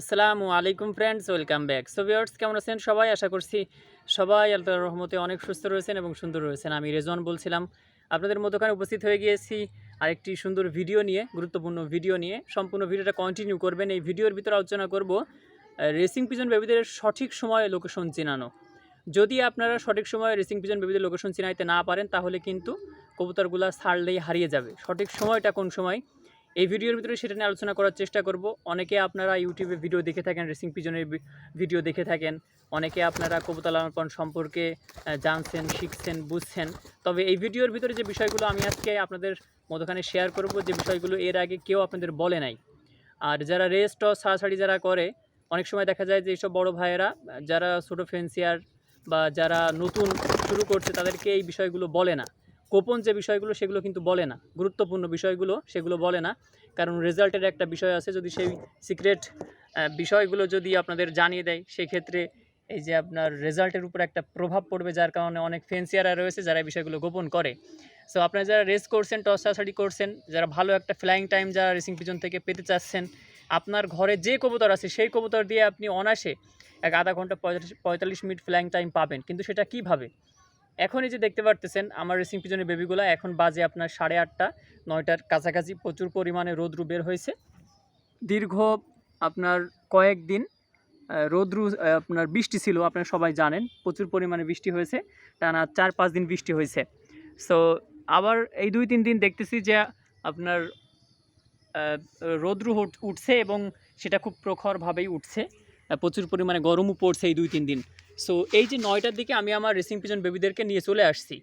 আসসালামু আলাইকুম friends welcome back so viewers কেমন আছেন? সবাই আশা করছি সবাই আল্লাহর রহমতে অনেক সুস্থ রয়েছেন এবং সুন্দর রয়েছেন। আমি রেজন বলছিলাম। আপনাদের মধ্যখানে উপস্থিত হয়ে গিয়েছি আরেকটি সুন্দর ভিডিও নিয়ে, গুরুত্বপূর্ণ ভিডিও নিয়ে। সম্পূর্ণ ভিডিওটা কন্টিনিউ করবেন। এই ভিডিওর ভিতরে আলোচনা করব রেসিং পিজন বেবিদের সঠিক সময়ে লোকেশন চেনানো। যদি আপনারা সঠিক সময়ে রেসিং পিজন বেবিদের লোকেশন চেনাইতে না পারেন, তাহলে কিন্তু কবুতরগুলো ছাড়লেই হারিয়ে যাবে। সঠিক সময়টা কোন সময়? এই ভিডিওর ভিতরে সেটা নিয়ে আলোচনা করার চেষ্টা করব। অনেকে আপনারা ইউটিউবে ভিডিও দেখে থাকেন রেসিং পিজনের ভিডিও দেখে থাকেন। অনেকে আপনারা কবুতর লালন সম্পর্কে জানছেন, শিখছেন, বুঝছেন। তবে এই ভিডিওর ভিতরে যে বিষয়গুলো আমি আজকে আপনাদের মধ্যখানে শেয়ার করব, যে বিষয়গুলো এর আগে কেউ আপনাদের বলে নাই। আর যারা রেস রেস্ট সারাসারি যারা করে, অনেক সময় দেখা যায় যে এইসব বড় ভাইয়েরা, যারা ছোটো ফেন্সিয়ার বা যারা নতুন শুরু করছে, তাদেরকে এই বিষয়গুলো বলে না। গোপন যে বিষয়গুলো সেগুলো কিন্তু বলে না। গুরুত্বপূর্ণ বিষয়গুলো সেগুলো বলে না। কারণ রেজাল্টের একটা বিষয় আছে, যদি সেই সিক্রেট বিষয়গুলো যদি আপনাদের জানিয়ে দেয়, সেক্ষেত্রে এই যে আপনার রেজাল্টের উপর একটা প্রভাব পড়বে, যার কারণে অনেক ফেন্সিয়ারা রয়েছে যারা এই বিষয়গুলো গোপন করে। সো আপনারা যারা রেস করছেন টসাসারি করছেন, যারা ভালো একটা ফ্লাইং টাইম যারা রেসিং পিজন থেকে পেতে চাচ্ছেন, আপনার ঘরে যে কবুতর আছে, সেই কবুতর দিয়ে আপনি অনাসে এক আধা ঘণ্টা পঁয়তাল্লিশ মিনিট ফ্লাইং টাইম পাবেন। কিন্তু সেটা কীভাবে? এখন এই যে দেখতে পারতেছেন, আমার রেসিং পিজনের বেবিগুলো এখন বাজে আপনার সাড়ে আটটা, নয়টার কাছাকাছি প্রচুর পরিমাণে রোদ্রু বের হয়েছে। দীর্ঘ আপনার কয়েকদিন রোদ্রু আপনার বৃষ্টি ছিল, আপনারা সবাই জানেন, প্রচুর পরিমাণে বৃষ্টি হয়েছে, টানা চার পাঁচ দিন বৃষ্টি হয়েছে। সো আবার এই দুই তিন দিন দেখতেছি যে আপনার রোদ্রু উঠছে এবং সেটা খুব প্রখরভাবেই উঠছে। প্রচুর পরিমাণে গরমও পড়ছে এই দুই তিন দিন। সো এই যে নয়টার দিকে আমি আমার রেসিং পিজন বেবিদেরকে নিয়ে চলে আসছি।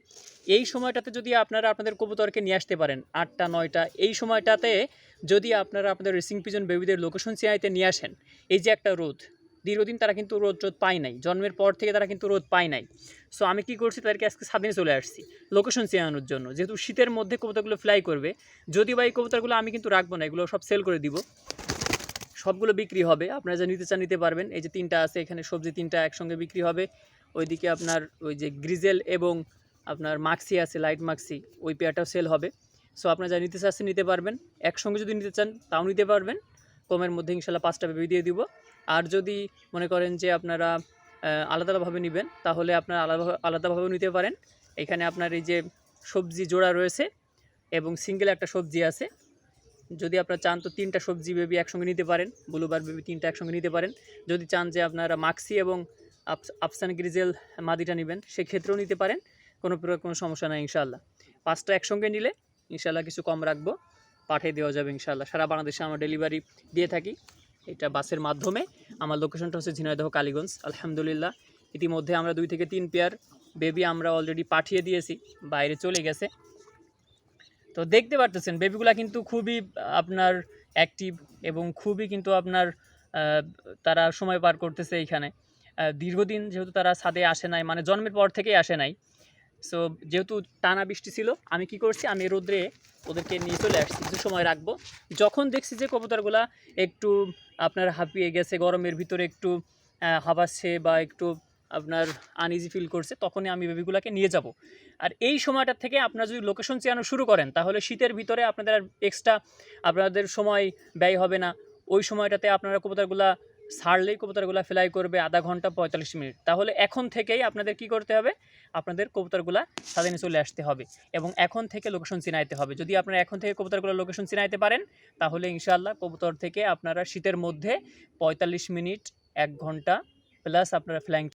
এই সময়টাতে যদি আপনারা আপনাদের কবুতরকে নিয়ে আসতে পারেন, আটটা, নয়টা, এই সময়টাতে যদি আপনারা আপনাদের রেসিং পিজন বেবিদের লোকেশন চেনাইতে নিয়ে আসেন, এই যে একটা রোদ, দীর্ঘদিন তারা কিন্তু রোদ রোদ পায় নাই। জন্মের পর থেকে তারা কিন্তু রোদ পায় নাই। সো আমি কি করছি, তাদেরকে আজকে স্বাধীনে চলে আসছি লোকেশন চেয়ানোর জন্য। যেহেতু শীতের মধ্যে কবুতরগুলো ফ্লাই করবে যদি বা এই কবুতরগুলো আমি কিন্তু রাখব না, এগুলো সব সেল করে দিব। সবগুলো বিক্রি হবে। আপনারা যা নিতে চান নিতে পারবেন। এই যে তিনটা আছে, এখানে সবজি তিনটা একসঙ্গে বিক্রি হবে। ওইদিকে আপনার ওই যে গ্রিজেল এবং আপনার মাক্সি আছে, লাইট মাক্সি, ওই পেয়ারটাও সেল হবে। সো আপনারা যা নিতে চাচ্ছেন নিতে পারবেন। একসঙ্গে যদি নিতে চান, তাও নিতে পারবেন। কমের মধ্যে ইনশাল্লাহ পাঁচটা বেবি দিয়ে দিব। আর যদি মনে করেন যে আপনারা আলাদা আলাদাভাবে নেবেন, তাহলে আপনারা আলাদা, আলাদাভাবেও নিতে পারেন। এখানে আপনার এই যে সবজি জোড়া রয়েছে এবং সিঙ্গেল একটা সবজি আছে। যদি আপনারা চান তো তিনটা সবজি বেবি একসঙ্গে নিতে পারেন, ব্লুবার বেবি তিনটা একসঙ্গে নিতে পারেন। যদি চান যে আপনারা মাক্সি এবং আফস- আফসান গ্রিজেল মাদিটা নেবেন, সেক্ষেত্রেও নিতে পারেন, কোনো প্রকার কোনো সমস্যা নাই ইনশাল্লাহ পাঁচটা একসঙ্গে নিলে ইনশাল্লাহ কিছু কম রাখব, পাঠিয়ে দেওয়া যাবে ইনশাল্লাহ সারা বাংলাদেশে আমরা ডেলিভারি দিয়ে থাকি, এটা বাসের মাধ্যমে। আমার লোকেশনটা হচ্ছে ঝিনাইদহ, কালীগঞ্জ। আলহামদুলিল্লাহ, ইতিমধ্যে আমরা দুই থেকে তিন পেয়ার বেবি আমরা অলরেডি পাঠিয়ে দিয়েছি, বাইরে চলে গেছে। তো দেখতে পারতেছেন বেবিগুলা কিন্তু খুবই আপনার অ্যাক্টিভ এবং খুবই কিন্তু আপনার তারা সময় পার করতেছে এইখানে। দীর্ঘদিন যেহেতু তারা ছাদে আসে নাই মানে জন্মের পর থেকেই আসে নাই। সো যেহেতু টানা বৃষ্টি ছিল আমি কি করছি আমি রোদ্রে ওদেরকে নিয়ে চলে আসছি কিছু সময় রাখব। যখন দেখছি যে কবুতরগুলা একটু আপনার হাঁপিয়ে গেছে গরমের ভিতরে একটু আহ, হাঁপাচ্ছে বা একটু আপনার আনইজি ফিল করছে, তখনই আমি বেবিগুলোকে নিয়ে যাব। আর এই সময়টা থেকে আপনারা যদি লোকেশন চেয়ানো শুরু করেন, তাহলে শীতের ভিতরে আপনাদের আর এক্সট্রা আপনাদের সময় ব্যয় হবে না। ওই সময়টাতে আপনারা কবুতরগুলা ছাড়লেই কবুতরগুলা ফ্লাই করবে আধা ঘণ্টা পঁয়তাল্লিশ মিনিট। তাহলে এখন থেকেই আপনাদের কি করতে হবে? আপনাদের কবুতরগুলা স্বাধীনে চলে আসতে হবে এবং এখন থেকে লোকেশন চিনাইতে হবে। যদি আপনারা এখন থেকে কবুতরগুলো লোকেশন চিনাইতে পারেন, তাহলে ইনশাআল্লাহ কবুতর থেকে আপনারা শীতের মধ্যে পঁয়তাল্লিশ মিনিট, এক ঘণ্টা প্লাস আপনারা ফ্লাইং